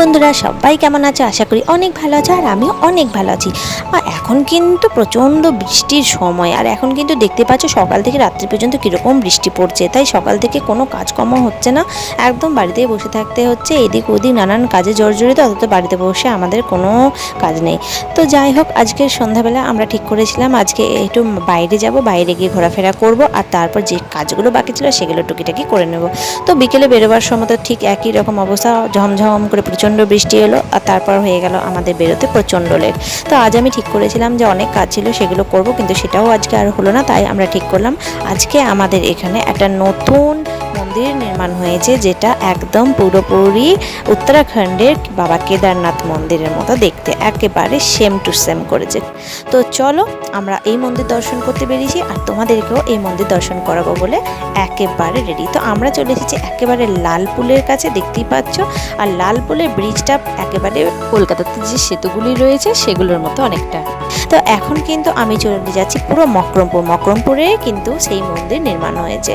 বন্ধুরা, সবাই কেমন আছো? আশা করি অনেক ভালো আছো আর আমিও অনেক ভালো আছি। আর এখন কিন্তু প্রচণ্ড বৃষ্টির সময়, আর এখন কিন্তু দেখতে পাচ্ছ সকাল থেকে রাত্রি পর্যন্ত কীরকম বৃষ্টি পড়ছে। তাই সকাল থেকে কোনো কাজকর্ম হচ্ছে না, একদম বাড়িতেই বসে থাকতে হচ্ছে, এদিক ওদিক নানান কাজে জর্জরিত, অথচ বাড়িতে বসে আমাদের কোনো কাজ নেই। তো যাই হোক আজকে সন্ধ্যাবেলা আমরা ঠিক করেছিলাম, আজকে একটু বাইরে যাব, বাইরে গিয়ে ঘোরাফেরা করব, আর তারপর যে কাজগুলো বাকি ছিল সেগুলো টুকিটাকি করে নেব। তো বিকেলে বেরোবার সময় তো ঠিক একই রকম অবস্থা, ঝমঝম করে প্রচণ্ড বৃষ্টি এলো আর তারপর হয়ে গেল আমাদের বেরোতে প্রচণ্ড লেট। তো আজ আমি ঠিক করেছিলাম যে অনেক কাজ ছিল, সেগুলো করব, কিন্তু সেটাও আজকে আর হলো না, তাই আমরা ঠিক করলাম। আজকে আমাদের এখানে একটা নতুন মন্দির নির্মাণ হয়েছে, যেটা একদম পুরোপুরি উত্তরাখণ্ডের বাবা কেদারনাথ মন্দিরের মতো দেখতে, একেবারে সেম টু সেম করেছে। তো চলো, আমরা এই মন্দির দর্শন করতে বেরিয়েছি আর তোমাদেরকেও এই মন্দির দর্শন করাবো বলে একেবারে রেডি তো আমরা চলে এসেছি একেবারে লাল লালপুলের কাছে, দেখতেই পাচ্ছ? আর লাল লালপুলের ব্রিজটা একেবারে কলকাতাতে যে সেতুগুলি রয়েছে, সেগুলোর মতো অনেকটা। তো এখন কিন্তু আমি চলে যাচ্ছি পুরো মকরমপুর। মকরমপুরে কিন্তু সেই মন্দির নির্মাণ হয়েছে।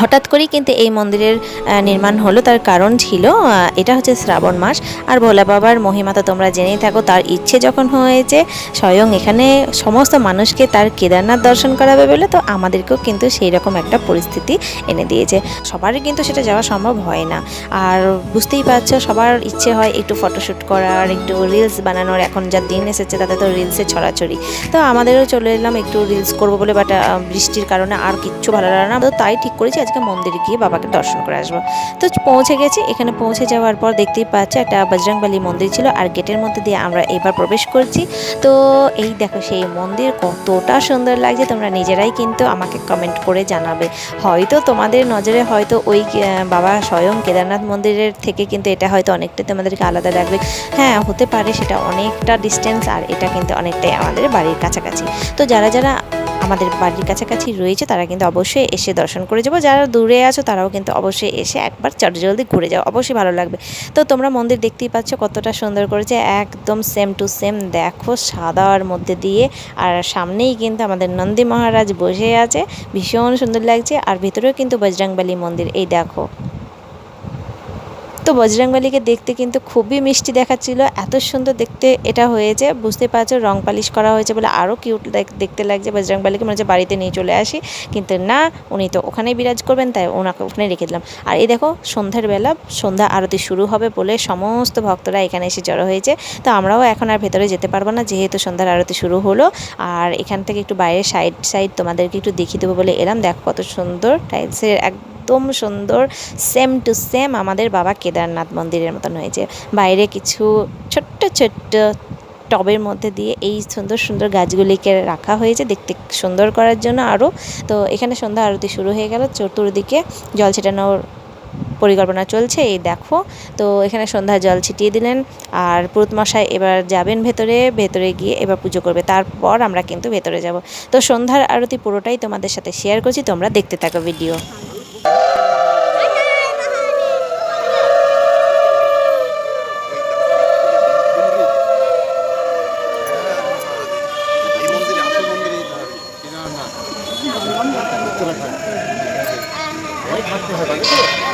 হঠাৎ করেই কিন্তু এই মন্দিরের নির্মাণ হলো, তার কারণ ছিল এটা হচ্ছে শ্রাবণ মাস। আর ভোলা বাবার মহিমা তো তোমরা জেনেই থাকো, তার ইচ্ছে যখন হয়েছে, স্বয়ং এখানে সমস্ত মানুষকে তার কেদারনাথ দর্শন করাবে বলে, তো আমাদেরকেও কিন্তু সেই রকম একটা পরিস্থিতি এনে দিয়েছে। সবারই কিন্তু সেটা যাওয়া সম্ভব হয় না। আর বুঝতেই পারছ, সবার ইচ্ছে হয় একটু ফটোশ্যুট করার, একটু রিলস বানানোর, এখন যা দিন এসেছে, তাতে তো রিলসের ছড়াছড়ি। তো আমাদেরও চলে এলাম, একটু রিলস করব বলে বাট বৃষ্টির কারণে আর কিচ্ছু ভালো লাগে না, তো তাই ঠিক করেছি আজকে মন্দিরে গিয়ে বাবাকে দর্শন করে আসব। তো পৌঁছে গেছি। এখানে পৌঁছে যাওয়ার পর দেখতেই পাচ্ছ একটা বজরংবলী মন্দির ছিল আর গেটের মধ্যে দিয়ে আমরা এবার প্রবেশ করছি। তো এই দেখো সেই মন্দির কতটা সুন্দর লাগছে। তোমরা নিজেরাই কিন্তু আমাকে কমেন্ট করে জানাবে। হয়তো তোমাদের নজরে হয়তো ওই বাবা স্বয়ং কেদারনাথ মন্দিরের থেকে কিন্তু এটা হয়তো অনেকটাই তোমাদেরকে আলাদা লাগবে। হ্যাঁ হতে পারে সেটা অনেকটা ডিস্টেন্স আর এটা কিন্তু অনেকটাই আমাদের বাড়ির কাছাকাছি। তো যারা যারা আমাদের বাড়ির কাছাকাছি রয়েছে, তারা কিন্তু অবশ্যই এসে দর্শন করে যাব। যারা দূরে আছো, তারাও কিন্তু অবশ্যই এসে একবার চটজলদি ঘুরে যাও, অবশ্যই ভালো লাগবে। তো তোমরা মন্দির দেখতেই পাচ্ছ কতটা সুন্দর করেছে, একদম সেম টু সেম দেখো সাদার মধ্যে দিয়ে, আর সামনেই কিন্তু আমাদের নন্দী মহারাজ বসে আছে, ভীষণ সুন্দর লাগছে। আর ভিতরেও কিন্তু বজরংবলী মন্দির, এই দেখো। তো বজরংবলীকে দেখতে কিন্তু খুবই মিষ্টি দেখাচ্ছিল। এত সুন্দর দেখতে এটা হয়েছে। বুঝতে পারছ, রং পালিশ করা হয়েছে বলে আরও কিউট দেখতে লাগছে বজরংবলীকে মনে হচ্ছে বাড়িতে নিয়ে চলে আসি। কিন্তু না, উনি তো ওখানেই বিরাজ করবেন, তাই ওনাকে ওখানে রেখে দিলাম। আর এই দেখো, সন্ধ্যার বেলা, সন্ধ্যা আরতি শুরু হবে বলে সমস্ত ভক্তরা এখানে এসে জড়ো হয়েছে। তো আমরাও এখন আর ভেতরে যেতে পারব না, যেহেতু সন্ধ্যার আরতি শুরু হলো। আর এখান থেকে একটু বাইরের সাইড সাইড তোমাদেরকে একটু দেখিয়ে দেবো বলে এলাম। দেখো কত সুন্দর টাইলসের একদম সুন্দর সেম টু সেম আমাদের বাবা কেদারনাথ মন্দিরের মতন হয়েছে। বাইরে কিছু ছোট্ট ছোট্ট টবের মধ্যে দিয়ে এই সুন্দর সুন্দর গাছগুলিকে রাখা হয়েছে দেখতে সুন্দর করার জন্য আরও। তো এখানে সন্ধ্যা আরতি শুরু হয়ে গেল, চতুর্দিকে জল ছিটানোর পরিকল্পনা চলছে, এই দেখো। তো এখানে সন্ধ্যা জল ছিটিয়ে দিলেন আর পুরুত মশাই এবার যাবেন ভেতরে ভেতরে গিয়ে এবার পুজো করবে, তারপর আমরা কিন্তু ভেতরে যাব। তো সন্ধ্যার আরতি পুরোটাই তোমাদের সাথে শেয়ার করছি, তোমরা দেখতে থাকো ভিডিও উত্তরাখণ্ড হয় থাকতে হবে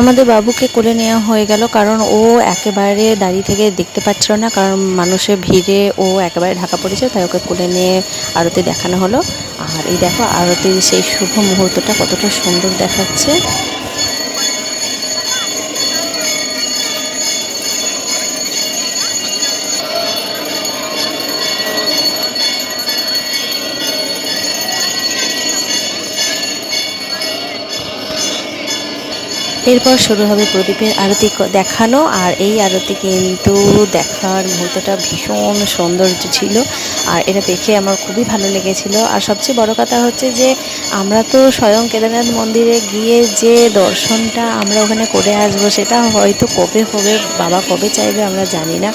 আমাদের বাবুকে কোলে নেওয়া হয়ে গেল, কারণ ও একেবারে দাঁড়িয়ে থেকে দেখতে পাচ্ছিল না, কারণ মানুষের ভিড়ে ও একেবারে ঢাকা পড়েছে, তাই ওকে কোলে নিয়ে আরতি দেখানো হলো। আর এই দেখো, আরতির সেই শুভ মুহূর্তটা কতটা সুন্দর দেখাচ্ছে। এরপর শুরু হবে প্রদীপের আরতি দেখানো, আর এই আরতি কিন্তু দেখার মুহূর্তটা ভীষণ সৌন্দর্য ছিল, আর এটা দেখে আমার খুবই ভালো লেগেছিল। আর সবচেয়ে বড় কথা হচ্ছে যে, আমরা তো স্বয়ং কেদারনাথ মন্দিরে গিয়ে যে দর্শনটা আমরা ওখানে করে আসব, সেটা হয়তো কবে হবে, বাবা কবে চাইবে আমরা জানি না।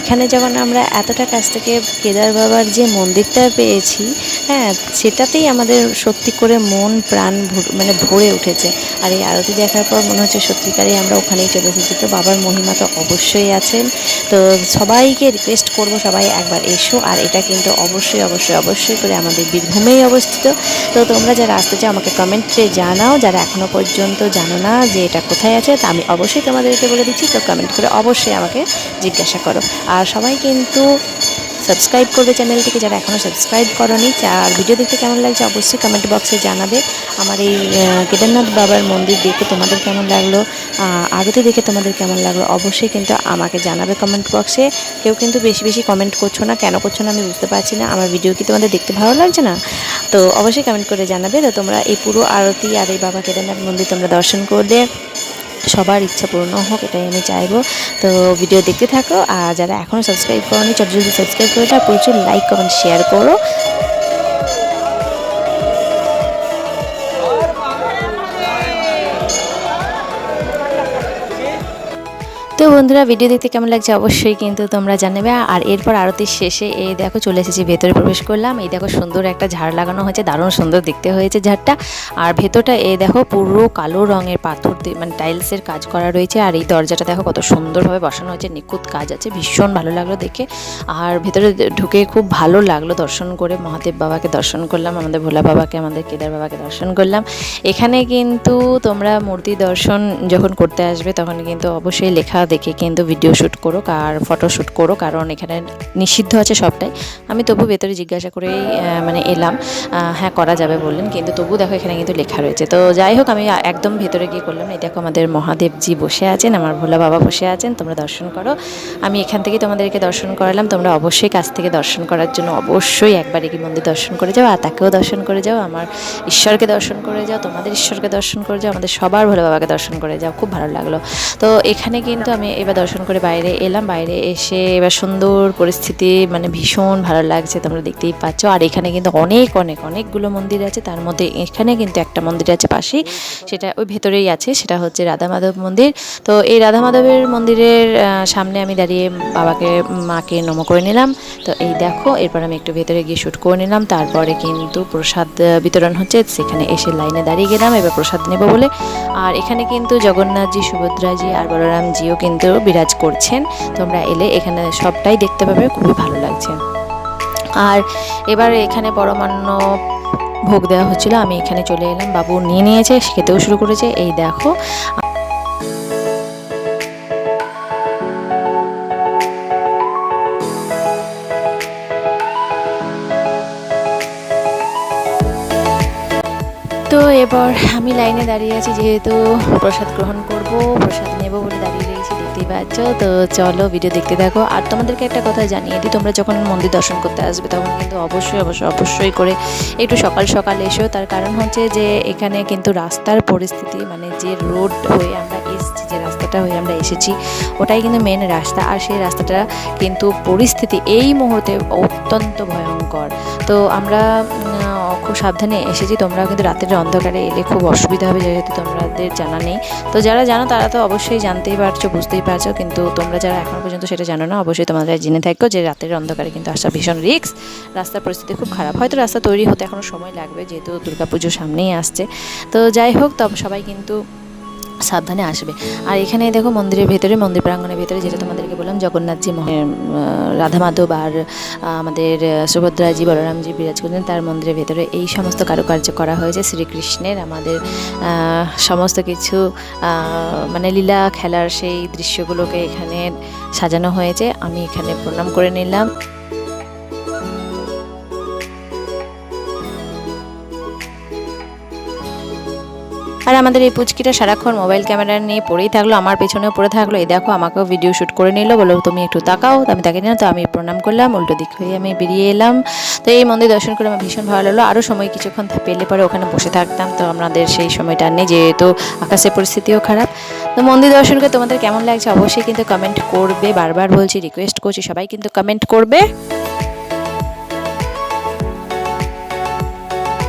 এখানে যখন আমরা এতটা কাছ থেকে কেদার বাবার যে মন্দিরটা পেয়েছি হ্যাঁ সেটাতেই আমাদের সত্যি করে মন, প্রাণ মানে ভরে উঠেছে। আর এই আরতি দেখার পর মনে হচ্ছে সত্যিকারই আমরা ওখানেই চলে এসেছি। তো বাবার মহিমা তো অবশ্যই আছেন তো সবাইকে রিকোয়েস্ট করব সবাই একবার এসো। আর এটা কিন্তু অবশ্যই অবশ্যই অবশ্যই করে আমাদের বীরভূমেই অবস্থিত। তো তোমরা যারা আসতে চাও আমাকে কমেন্টে জানাও। যারা এখনও পর্যন্ত জানো না যে এটা কোথায় আছে, তা আমি অবশ্যই তোমাদেরকে বলে দিচ্ছি। তো কমেন্ট করে অবশ্যই আমাকে জিজ্ঞাসা করো। আর সবাই কিন্তু সাবস্ক্রাইব করবে চ্যানেলটিকে যারা এখনও সাবস্ক্রাইব করনি, আর ভিডিও দেখতে কেমন লাগছে অবশ্যই কমেন্ট বক্সে জানাবে। আমার এই কেদারনাথ বাবার মন্দির দেখে তোমাদের কেমন লাগল আরতি দেখে তোমাদের কেমন লাগল অবশ্যই কিন্তু আমাকে জানাবে কমেন্ট বক্সে কেউ কিন্তু বেশি বেশি কমেন্ট করছ না, কেন করছ না আমি বুঝতে পারছি না, আমার ভিডিও কি তোমাদের দেখতে ভালো লাগছে না? তো অবশ্যই কমেন্ট করে জানাবে, তো তোমরা এই পুরো আরতি আর এই বাবা কেদারনাথ মন্দির তোমরা দর্শন করলে। সবার ইচ্ছা পূর্ণ হোক, এটাই আমি চাইব। তো ভিডিও দেখতে থাকো, আর যারা এখনও সাবস্ক্রাইব করোনি, চট জলদি সাবস্ক্রাইব করে দাও, প্রচুর লাইক কমেন্ট শেয়ার করো। তো বন্ধুরা ভিডিও দেখতে কেমন লাগছে অবশ্যই কিন্তু তোমরা জানাবে। আর এরপর আরতির শেষে এই দেখো চলে এসেছি, ভেতরে প্রবেশ করলাম। এই দেখো সুন্দর একটা ঝাড় লাগানো হয়েছে, দারুণ সুন্দর দেখতে হয়েছে ঝাড়টা। আর ভেতরটা এই দেখো পুরো কালো রঙের পাথর দিয়ে মানে টাইলসের কাজ করা রয়েছে। আর এই দরজাটা দেখো কত সুন্দরভাবে বসানো হয়েছে, নিখুঁত কাজ আছে, ভীষণ ভালো লাগল দেখে। আর ভেতরে ঢুকে খুব ভালো লাগল দর্শন করে, মহাদেব বাবাকে দর্শন করলাম, আমাদের ভোলা বাবাকে, আমাদের কেদার বাবাকে দর্শন করলাম। এখানে কিন্তু তোমরা মূর্তি দর্শন যখন করতে আসবে, তখন কিন্তু অবশ্যই লেখা দেখে কিন্তু ভিডিও শ্যুট করো আর ফটো শ্যুট করো কারণ এখানে নিষিদ্ধ আছে সবটাই। আমি তবু ভেতরে জিজ্ঞাসা করেই মানে এলাম হ্যাঁ করা যাবে বললেন, কিন্তু তবু দেখো এখানে কিন্তু লেখা রয়েছে। তো যাই হোক, আমি একদম ভেতরে গিয়ে করলাম। এই দেখো আমাদের মহাদেবজি বসে আছেন, আমার ভোলা বাবা বসে আছেন, তোমরা দর্শন করো। আমি এখান থেকে তোমাদেরকে দর্শন করালাম, তোমরা অবশ্যই কাছ থেকে দর্শন করার জন্য অবশ্যই একবার কি মন্দির দর্শন করে যাও, আর তাকেও দর্শন করে যাও, আমার ঈশ্বরকে দর্শন করে যাও, তোমাদের ঈশ্বরকে দর্শন করে যাও, আমাদের সবার ভোলা বাবাকে দর্শন করে যাও, খুব ভালো লাগল। তো এখানে কিন্তু আমি এবার দর্শন করে বাইরে এলাম। বাইরে এসে এবার সুন্দর পরিস্থিতি মানে ভীষণ ভালো লাগছে, তোমরা দেখতেই পাচ্ছ। আর এখানে কিন্তু অনেক অনেক, অনেকগুলো মন্দির আছে। তার মধ্যে এখানে কিন্তু একটা মন্দির আছে পাশেই। সেটা ওই ভেতরেই আছে, সেটা হচ্ছে রাধা মাধব মন্দির। তো এই রাধা মাধবের মন্দিরের সামনে আমি দাঁড়িয়ে বাবাকে, মাকে নম করে নিলাম। তো এই দেখো, এরপর আমি একটু ভেতরে গিয়ে শ্যুট করে নিলাম। তারপরে কিন্তু প্রসাদ বিতরণ হচ্ছে। সেখানে এসে লাইনে দাঁড়িয়ে গেলাম। এবার প্রসাদ নেব বলে। আর এখানে কিন্তু জগন্নাথজি, সুভদ্রাজি আর বলরামজিও কিন্তু বিরাজ করছেন। তোমরা এলে এখানে সবটাই দেখতে পাবে, খুবই ভালো লাগছে। আর এবার এখানে পরমান্ন ভোগ দেওয়া হচ্ছিল, আমি এখানে চলে এলাম। বাবু নিয়ে নিয়েছে খেতেও শুরু করেছে, এই দেখো। তো এবার আমি লাইনে দাঁড়িয়ে আছি, যেহেতু প্রসাদ গ্রহণ করব, প্রসাদ পাচ্ছ তো চলো ভিডিও দেখতে থাকো। আর তোমাদেরকে একটা কথা জানিয়ে দিই, তোমরা যখন মন্দির দর্শন করতে আসবে, তখন কিন্তু অবশ্যই অবশ্যই অবশ্যই করে একটু সকাল সকাল এসো। তার কারণ হচ্ছে যে, এখানে কিন্তু রাস্তার পরিস্থিতি মানে যে রোড হয়ে আমরা এসেছি, যে রাস্তাটা হয়ে আমরা এসেছি, ওটাই কিন্তু মেন রাস্তা। আর সেই রাস্তাটা কিন্তু পরিস্থিতি এই মুহূর্তে অত্যন্ত ভয়ঙ্কর। তো আমরা খুব সাবধানে এসেছি। তোমরাও কিন্তু রাতের অন্ধকারে এলে খুব অসুবিধা হবে যেহেতু তোমাদের জানা নেই। তো যারা জানো তারা তো অবশ্যই জানতেই পারছ, বুঝতেই পারছ। কিন্তু তোমরা যারা এখনও পর্যন্ত সেটা জানো না, অবশ্যই তোমাদের জেনে থাকো যে রাতের অন্ধকারে কিন্তু আসা ভীষণ রিস্ক। রাস্তার পরিস্থিতি খুব খারাপ। হয়তো রাস্তা তৈরি হতে এখনও সময় লাগবে, যেহেতু দুর্গাপুজো সামনেই আসছে। তো যাই হোক, তবে সবাই কিন্তু সাবধানে আসবে। আর এখানে দেখো মন্দিরের ভেতরে, মন্দির প্রাঙ্গণের ভেতরে যেটা তোমাদেরকে বললাম, জগন্নাথজি রাধা মাধব আর আমাদের সুভদ্রাজি বলরামজি বিরাজ করছেন তার মন্দিরের ভেতরে এই সমস্ত কারুকার্য করা হয়েছে। শ্রীকৃষ্ণের আমাদের সমস্ত কিছু মানে লীলা খেলার সেই দৃশ্যগুলোকে এখানে সাজানো হয়েছে। আমি এখানে প্রণাম করে নিলাম। আর আমাদের এই পুচকিটা সারাক্ষণ মোবাইল ক্যামেরা নিয়ে পড়েই থাকল, আমার পেছনেও পড়ে থাকল। এই দেখো, আমাকেও ভিডিও শ্যুট করে নিল বলো তুমি একটু তাকাও, আমি তাকে নিলাম, তো আমি প্রণাম করলাম, উল্টো দিক হয়ে আমি বেরিয়ে এলাম। তো এই মন্দির দর্শন করে আমার ভীষণ ভালো লাগল। আরও সময় কিছুক্ষণ পেলে পরে ওখানে বসে থাকতাম, তো আমাদের সেই সময়টা নেই, যেহেতু আকাশের পরিস্থিতিও খারাপ। তো মন্দির দর্শন করে তোমাদের কেমন লাগছে অবশ্যই কিন্তু কমেন্ট করবে। বারবার বলছি রিকোয়েস্ট করছি, সবাই কিন্তু কমেন্ট করবে।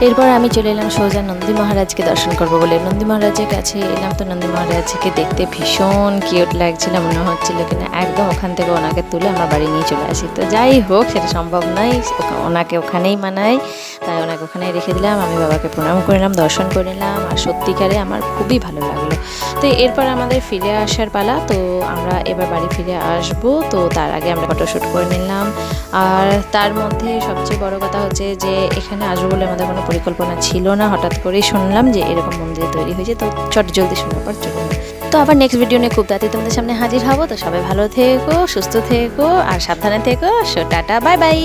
এরপর আমি চলে এলাম সোজা নন্দী মহারাজকে দর্শন করব বলে। নন্দী মহারাজের কাছে এলাম তো নন্দী মহারাজকে দেখতে ভীষণ কিউট লাগছিল, মনে হচ্ছিল কিনা। একদম ওখান থেকে ওনাকে তুলে আমার বাড়ি নিয়ে চলে আসি। তো যাই হোক, সেটা সম্ভব নয়। ওনাকে ওখানেই মানাই। তাই ওনাকে ওখানেই রেখে দিলাম। আমি বাবাকে প্রণাম করে নিলাম দর্শন করে নিলাম আর সত্যিকারে আমার খুবই ভালো লাগল তো এরপর আমাদের ফিরে আসার পালা। তো আমরা এবার বাড়ি ফিরে আসব। তো তার আগে আমরা ফটোশ্যুট করে নিলাম। আর তার মধ্যে সবচেয়ে বড় কথা হচ্ছে যে, এখানে আসব বলে আমাদের কোনো পরিকল্পনা ছিল না। হঠাৎ করেই শুনলাম যে, এরকম মন্দির তৈরি হয়েছে। তো চট জলদি শোনার পর চলে তো আবার নেক্সট ভিডিও নিয়ে খুব তাড়াতাড়ি তোমাদের সামনে হাজির হব। তো সবাই ভালো থেকো, সুস্থ থেকো, আর সাবধানে থেকো। So tata bye bye